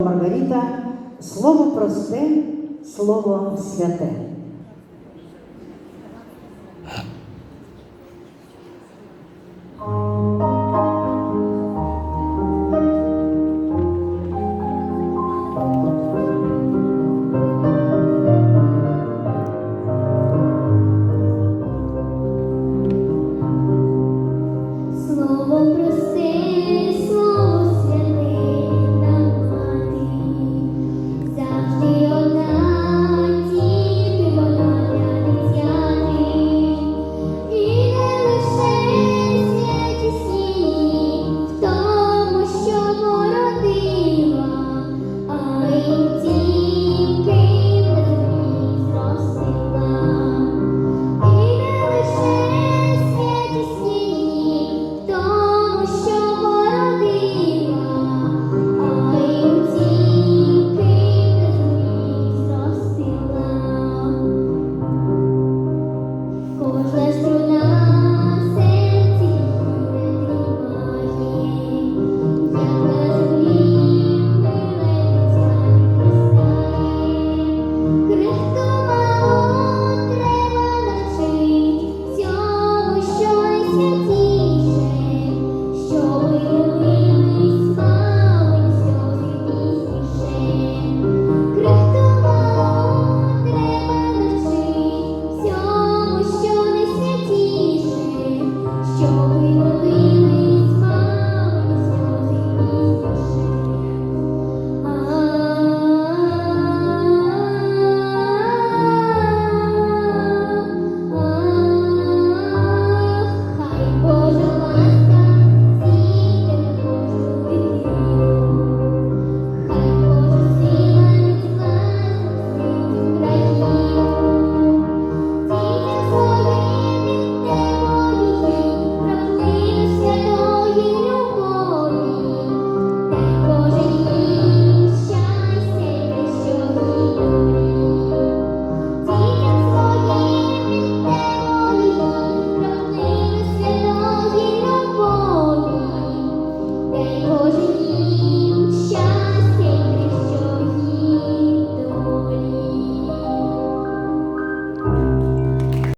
Маргарита слово просте, слово святе.